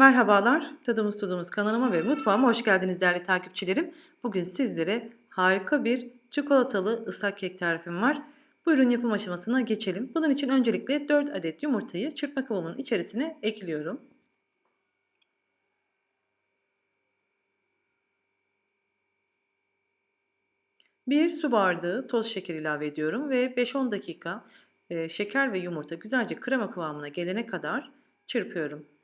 Merhabalar, Tadımız Tuzumuz kanalıma ve mutfağıma hoş geldiniz değerli takipçilerim. Bugün sizlere harika bir çikolatalı ıslak kek tarifim var. Buyurun yapım aşamasına geçelim. Bunun için öncelikle 4 adet yumurtayı çırpma kabımın içerisine ekliyorum. Bir su bardağı toz şeker ilave ediyorum ve 5-10 dakika şeker ve yumurta güzelce krema kıvamına gelene kadar çırpıyorum.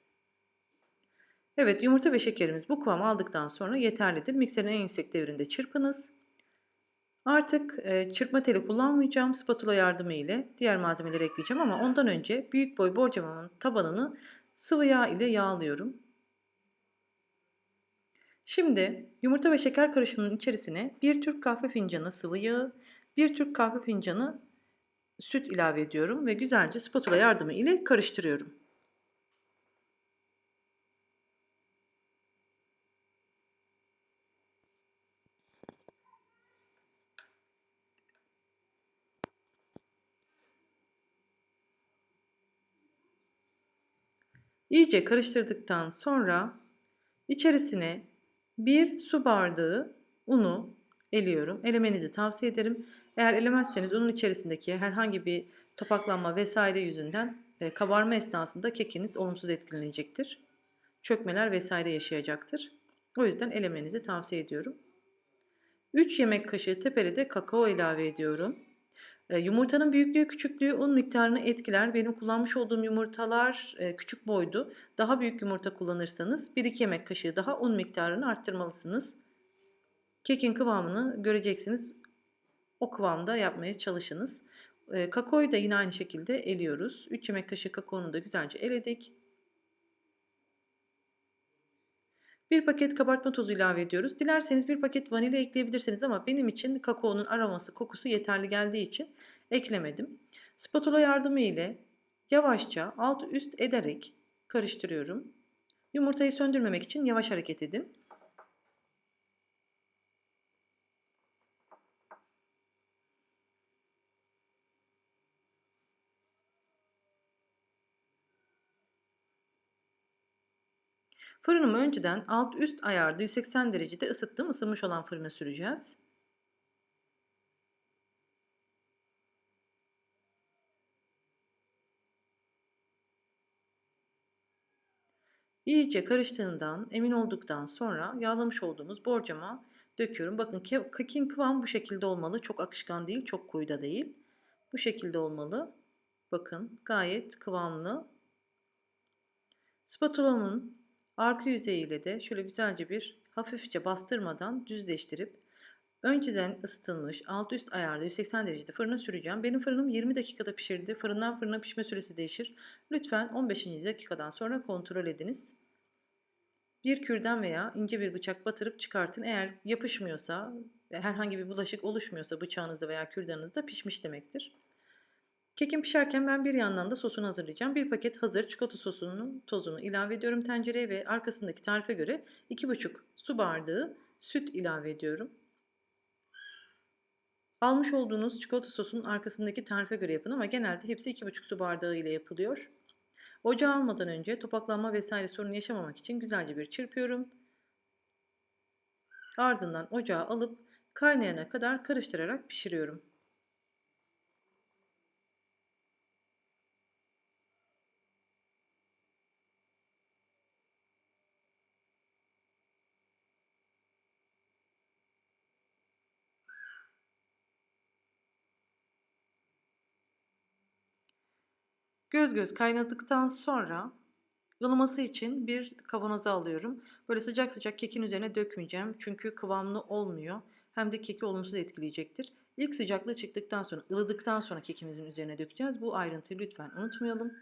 Evet yumurta ve şekerimiz bu kıvamı aldıktan sonra yeterlidir. Mikserin en yüksek devrinde çırpınız. Artık e, çırpma teli kullanmayacağım. Spatula yardımı ile diğer malzemeleri ekleyeceğim ama ondan önce büyük boy borcamamın tabanını sıvı yağ ile yağlıyorum. Şimdi yumurta ve şeker karışımının içerisine bir Türk kahve fincanı sıvı yağı, bir Türk kahve fincanı süt ilave ediyorum ve güzelce spatula yardımı ile karıştırıyorum. İyice karıştırdıktan sonra içerisine bir su bardağı unu eliyorum. Elemenizi tavsiye ederim. Eğer elemezseniz unun içerisindeki herhangi bir topaklanma vesaire yüzünden e, kabarma esnasında kekiniz olumsuz etkilenecektir. Çökmeler vesaire yaşayacaktır. O yüzden elemenizi tavsiye ediyorum. 3 yemek kaşığı tepeli de kakao ilave ediyorum. Yumurtanın büyüklüğü, küçüklüğü un miktarını etkiler. Benim kullanmış olduğum yumurtalar küçük boydu. Daha büyük yumurta kullanırsanız 1-2 yemek kaşığı daha un miktarını arttırmalısınız. Kekin kıvamını göreceksiniz. O kıvamda yapmaya çalışınız. Kakaoyu da yine aynı şekilde eliyoruz. 3 yemek kaşığı kakaonu da güzelce eledik. Bir paket kabartma tozu ilave ediyoruz. Dilerseniz bir paket vanilya ekleyebilirsiniz ama benim için kakaonun aroması, kokusu yeterli geldiği için eklemedim. Spatula yardımı ile yavaşça alt üst ederek karıştırıyorum. Yumurtayı söndürmemek için yavaş hareket edin. Fırınımı önceden alt üst ayarda 180 derecede ısıttım. Isınmış olan fırına süreceğiz. İyice karıştığından emin olduktan sonra yağlamış olduğumuz borcama döküyorum. Bakın kekin kıvam bu şekilde olmalı. Çok akışkan değil, çok koyu da değil. Bu şekilde olmalı. Bakın gayet kıvamlı. Spatulamın Arka yüzeyiyle de şöyle güzelce bir hafifçe bastırmadan düzleştirip önceden ısıtılmış alt üst ayarda 180 derecede fırına süreceğim. Benim fırınım 20 dakikada pişirdi. Fırından fırına pişme süresi değişir. Lütfen 15. dakikadan sonra kontrol ediniz. Bir kürdan veya ince bir bıçak batırıp çıkartın. Eğer yapışmıyorsa, herhangi bir bulaşık oluşmuyorsa bıçağınızda veya kürdanınızda pişmiş demektir. Kekim pişerken ben bir yandan da sosunu hazırlayacağım. Bir paket hazır çikolata sosunun tozunu ilave ediyorum tencereye ve arkasındaki tarife göre 2,5 su bardağı süt ilave ediyorum. Almış olduğunuz çikolata sosunun arkasındaki tarife göre yapın ama genelde hepsi 2,5 su bardağı ile yapılıyor. Ocağa almadan önce topaklanma vesaire sorun yaşamamak için güzelce bir çırpıyorum. Ardından ocağa alıp kaynayana kadar karıştırarak pişiriyorum. Göz göz kaynadıktan sonra ılıması için bir kavanoza alıyorum. Böyle sıcak sıcak kekin üzerine dökmeyeceğim. Çünkü kıvamlı olmuyor. Hem de keki olumsuz etkileyecektir. İlk sıcaklığı çıktıktan sonra, ılıdıktan sonra kekimizin üzerine dökeceğiz. Bu ayrıntıyı lütfen unutmayalım.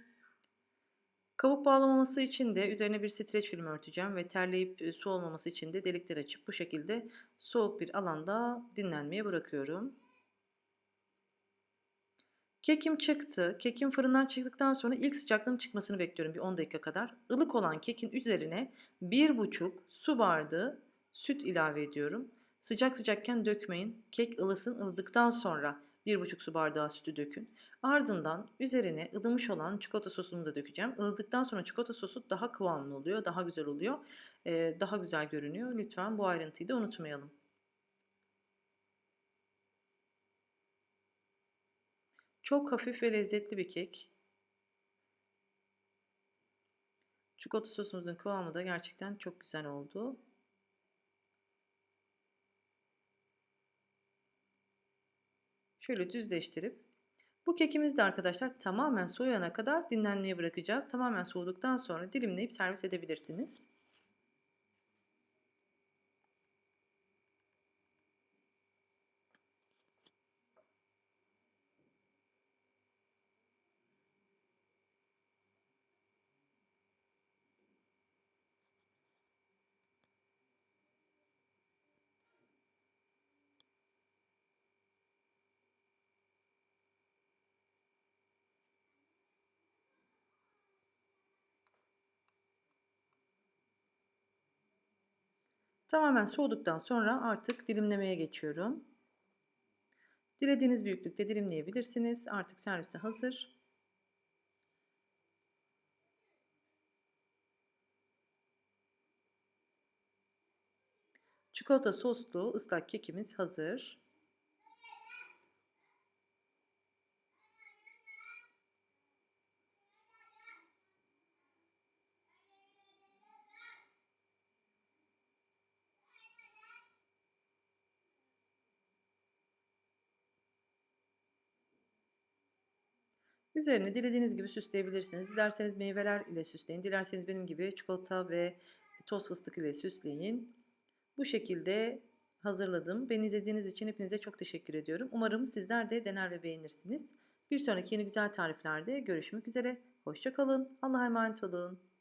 Kabuk bağlamaması için de üzerine bir streç film örteceğim ve terleyip e, su olmaması için de delikler açıp bu şekilde soğuk bir alanda dinlenmeye bırakıyorum. Kekim çıktı. Kekim fırından çıktıktan sonra ilk sıcaklığın çıkmasını bekliyorum bir 10 dakika kadar. Ilık olan kekin üzerine 1,5 su bardağı süt ilave ediyorum. Sıcak sıcakken dökmeyin. Kek ılısın ılıdıktan sonra 1,5 su bardağı sütü dökün. Ardından üzerine ılımış olan çikolata sosunu da dökeceğim. Ilıdıktan sonra çikolata sosu daha kıvamlı oluyor, daha güzel oluyor, daha güzel görünüyor. Lütfen bu ayrıntıyı da unutmayalım. Çok hafif ve lezzetli bir kek. Çikolata sosumuzun kıvamı da gerçekten çok güzel oldu. Şöyle düzleştirip bu kekimizi de arkadaşlar tamamen soğuyana kadar dinlenmeye bırakacağız. Tamamen soğuduktan sonra dilimleyip servis edebilirsiniz. Tamamen soğuduktan sonra artık dilimlemeye geçiyorum. Dilediğiniz büyüklükte dilimleyebilirsiniz. Artık servise hazır. Çikolata soslu ıslak kekimiz hazır. Üzerini dilediğiniz gibi süsleyebilirsiniz. Dilerseniz meyveler ile süsleyin. Dilerseniz benim gibi çikolata ve toz fıstık ile süsleyin. Bu şekilde hazırladım. Beni izlediğiniz için hepinize çok teşekkür ediyorum. Umarım sizler de dener ve beğenirsiniz. Bir sonraki yeni güzel tariflerde görüşmek üzere. Hoşçakalın. Allah'a emanet olun.